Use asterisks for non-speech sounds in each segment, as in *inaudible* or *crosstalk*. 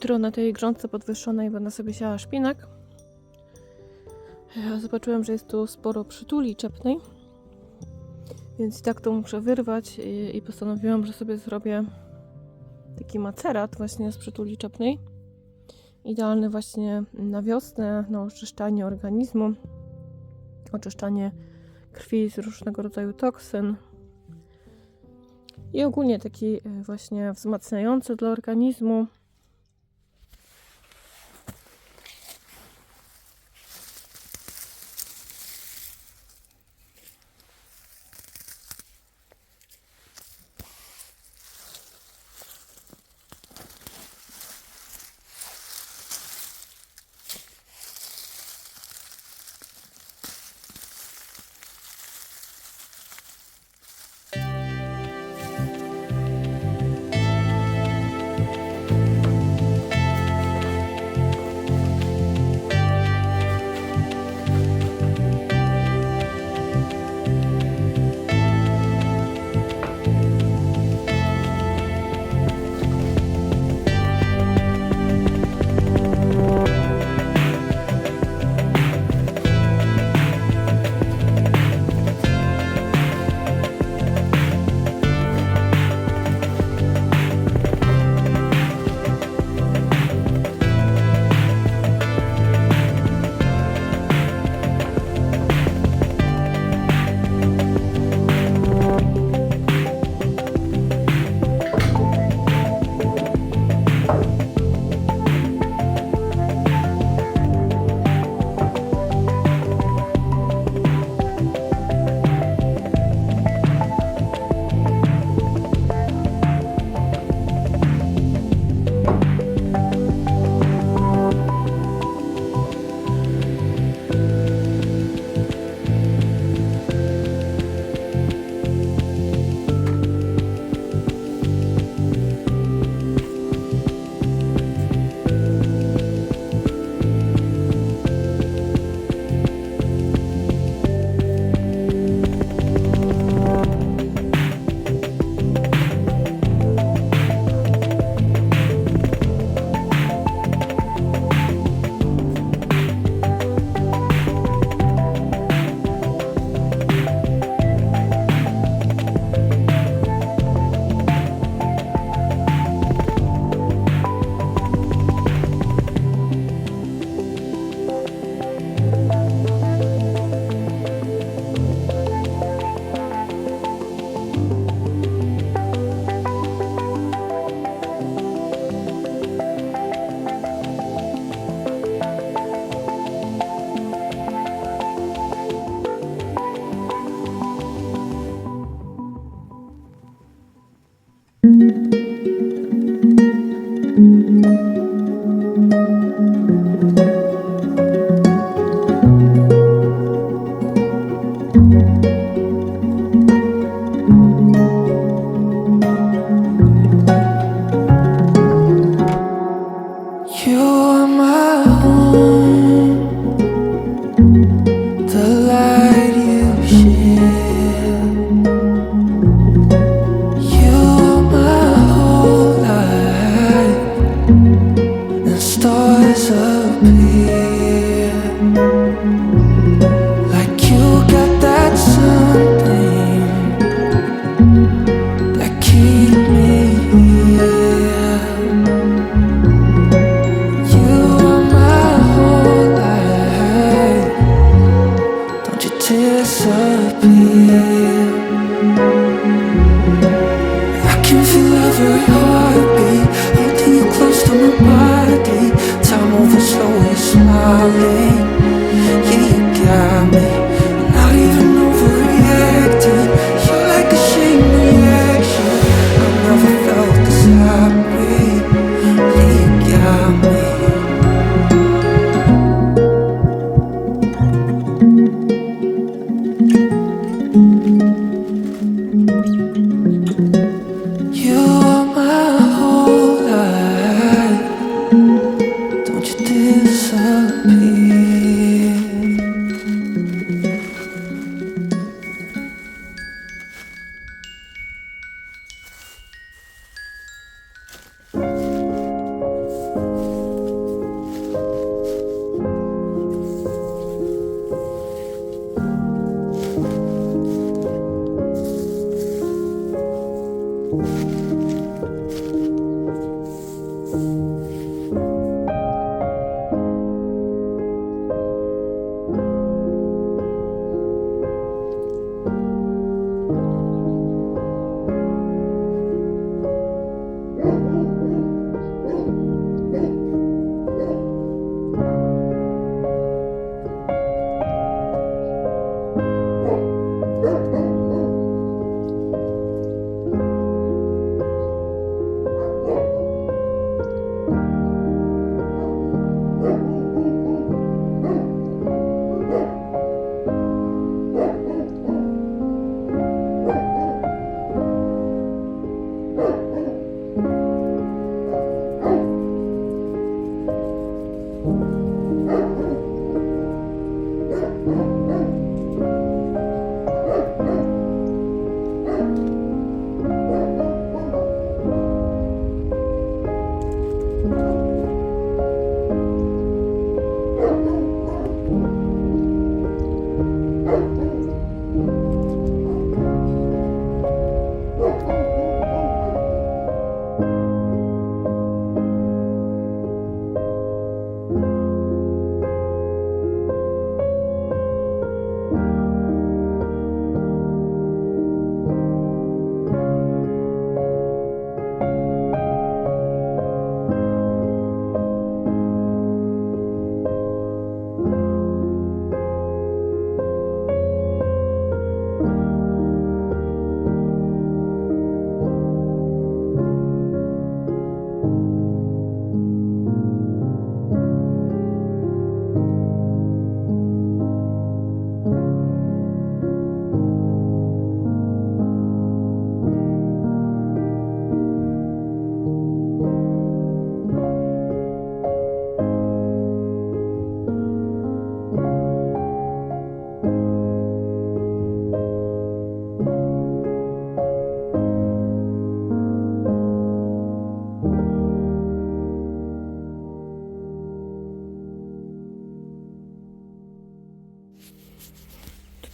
Jutro na tej grządce podwyższonej będę sobie siała szpinak. Ja zobaczyłam, że jest tu sporo przytuli czepnej. Więc i tak to muszę wyrwać i, i postanowiłam, że sobie zrobię taki macerat właśnie z przytuli czepnej. Idealny właśnie na wiosnę, na oczyszczanie organizmu, oczyszczanie krwi z różnego rodzaju toksyn. I ogólnie taki y, właśnie wzmacniający dla organizmu.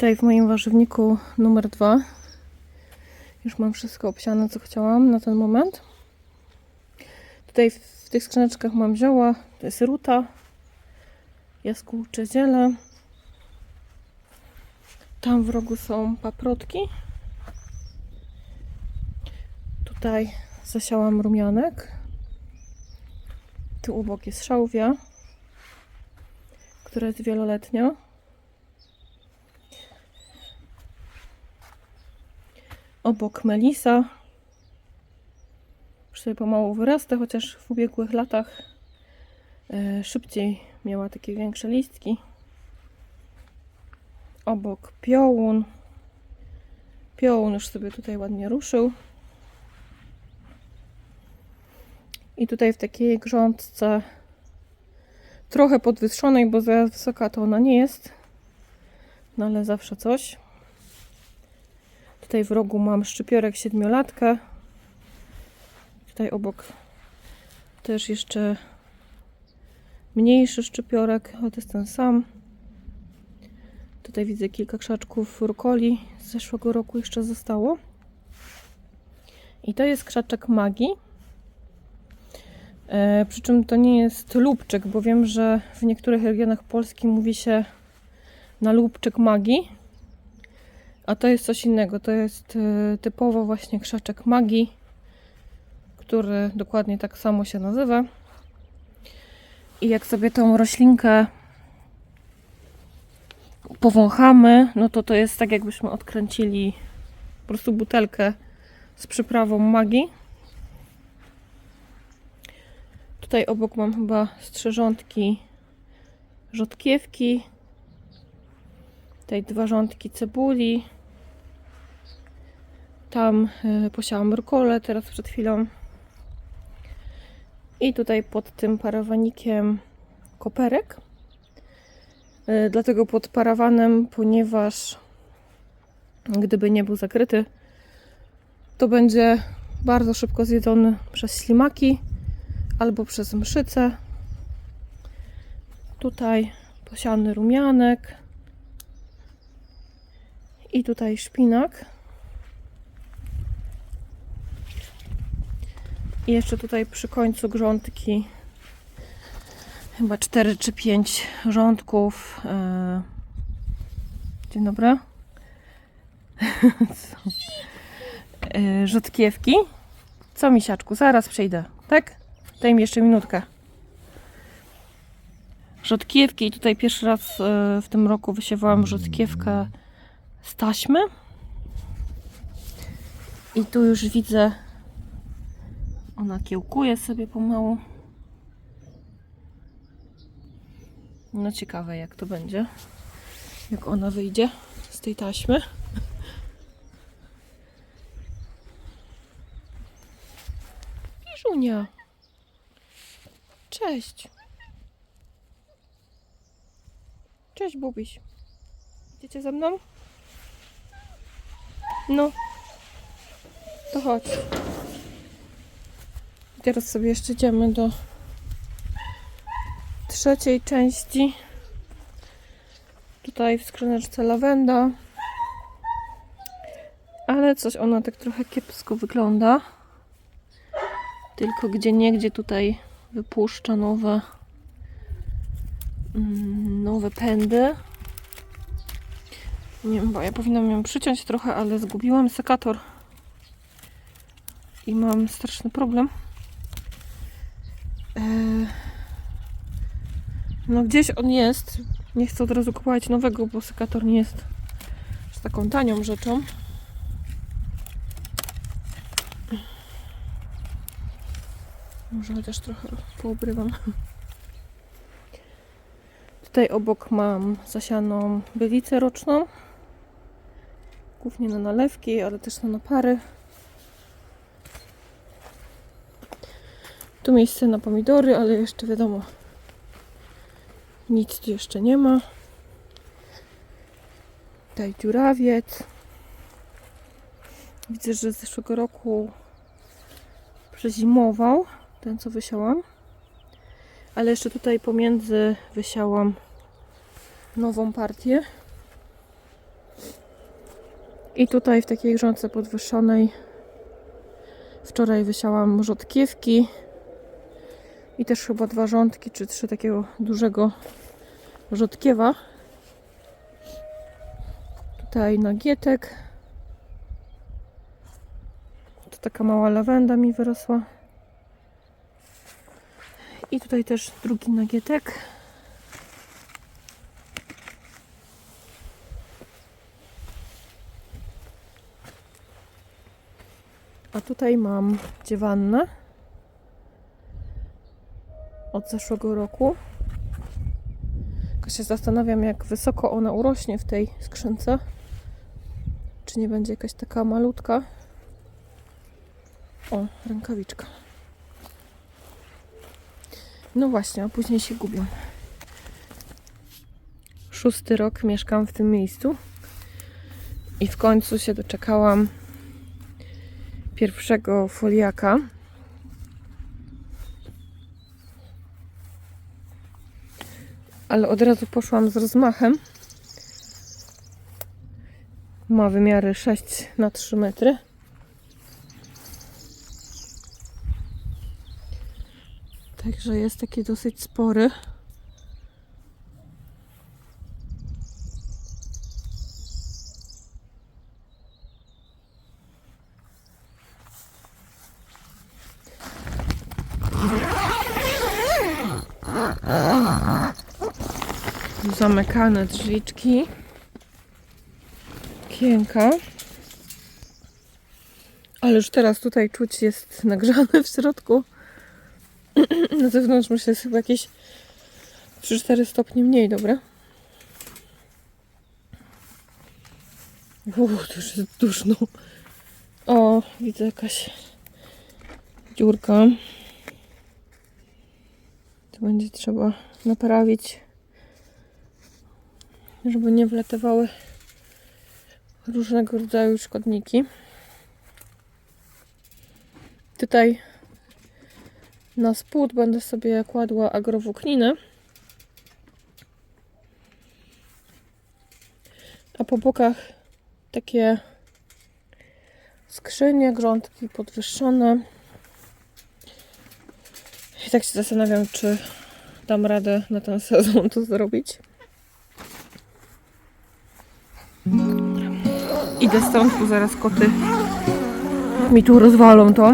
Tutaj w moim warzywniku numer dwa już mam wszystko obsiane, co chciałam na ten moment. Tutaj w, tych skrzyneczkach mam zioła, to jest ruta, jaskółcze ziele. Tam w rogu są paprotki. Tutaj zasiałam rumianek. Tu obok jest szałwia, która jest wieloletnia. Obok Melisa. Już sobie pomału wyrasta, chociaż w ubiegłych latach e, szybciej miała takie większe listki. Obok piołun. Piołun już sobie tutaj ładnie ruszył. I tutaj w takiej grządce trochę podwyższonej, bo za wysoka to ona nie jest. No ale zawsze coś. Tutaj w rogu mam szczypiorek siedmiolatkę. Tutaj obok też jeszcze mniejszy szczypiorek, ale to jest ten sam. Tutaj widzę kilka krzaczków rukoli z zeszłego roku jeszcze zostało. I to jest krzaczek magii. E, przy czym to nie jest lubczyk, bo wiem, że w niektórych regionach Polski mówi się na lubczyk magii. A to jest coś innego. To jest y, typowo właśnie krzaczek magii, który dokładnie tak samo się nazywa. I jak sobie tą roślinkę powąchamy, no to to jest tak jakbyśmy odkręcili po prostu butelkę z przyprawą magii. Tutaj obok mam chyba strzeżątki rzodkiewki. Tutaj dwa rządki cebuli. Tam y, posiałam rukolę teraz przed chwilą. I tutaj pod tym parawanikiem koperek. Y, dlatego pod parawanem, ponieważ gdyby nie był zakryty, to będzie bardzo szybko zjedzony przez ślimaki albo przez mszyce. Tutaj posiany rumianek i tutaj szpinak. I jeszcze tutaj przy końcu grządki chyba 4 czy 5 rządków. e, Dzień dobry. *laughs* E, Rzodkiewki. Co misiaczku? Zaraz przyjdę, tak? Daj mi jeszcze minutkę. Rzodkiewki i tutaj pierwszy raz e, w tym roku wysiewałam rzodkiewkę z taśmy. I tu już widzę ona kiełkuje sobie pomału. No ciekawe jak to będzie. Jak ona wyjdzie z tej taśmy. Piżunia. Cześć. Cześć Bubiś. Idziecie ze mną? No. To chodź. Teraz sobie jeszcze idziemy do trzeciej części. Tutaj w skrzyneczce lawenda. Ale coś ona tak trochę kiepsko wygląda. Tylko gdzie niegdzie tutaj wypuszcza nowe mm, nowe pędy. Nie wiem, bo ja powinnam ją przyciąć trochę, ale zgubiłam sekator. I mam straszny problem. Eee, No gdzieś on jest. Nie chcę od razu kupować nowego, bo sekator nie jest taką tanią rzeczą. Może chociaż trochę poobrywam. Tutaj obok mam zasianą bylicę roczną. Głównie na nalewki, ale też na napary. Tu miejsce na pomidory, ale jeszcze wiadomo, nic tu jeszcze nie ma. Tutaj dziurawiec. Widzę, że z zeszłego roku przezimował ten, co wysiałam. Ale jeszcze tutaj pomiędzy wysiałam nową partię. I tutaj w takiej grządce podwyższonej wczoraj wysiałam rzodkiewki i też chyba dwa rządki, czy trzy takiego dużego rzodkiewa. Tutaj nagietek. Tu taka mała lawenda mi wyrosła. I tutaj też drugi nagietek. A tutaj mam dziewannę od zeszłego roku. Tylko się zastanawiam, jak wysoko ona urośnie w tej skrzynce. Czy nie będzie jakaś taka malutka? O, rękawiczka. No właśnie, a później się gubią. Szósty rok mieszkam w tym miejscu i w końcu się doczekałam pierwszego foliaka. Ale od razu poszłam z rozmachem. Ma wymiary 6 na 3 metry. Także jest taki dosyć spory. Zamykane drzwiczki. Kienka. Ale już teraz tutaj czuć jest nagrzane w środku. *clears throat* Na zewnątrz myślę jest chyba jakieś 3-4 stopnie mniej, dobra? Uuu, to już jest duszno. O, widzę jakaś dziurka. To będzie trzeba naprawić, żeby nie wlatywały różnego rodzaju szkodniki. Tutaj na spód będę sobie kładła agrowłókninę. A po bokach takie skrzynie, grządki podwyższone. I tak się zastanawiam, czy dam radę na ten *laughs* sezon to zrobić. Idę stąd, bo zaraz koty mi tu rozwalą to.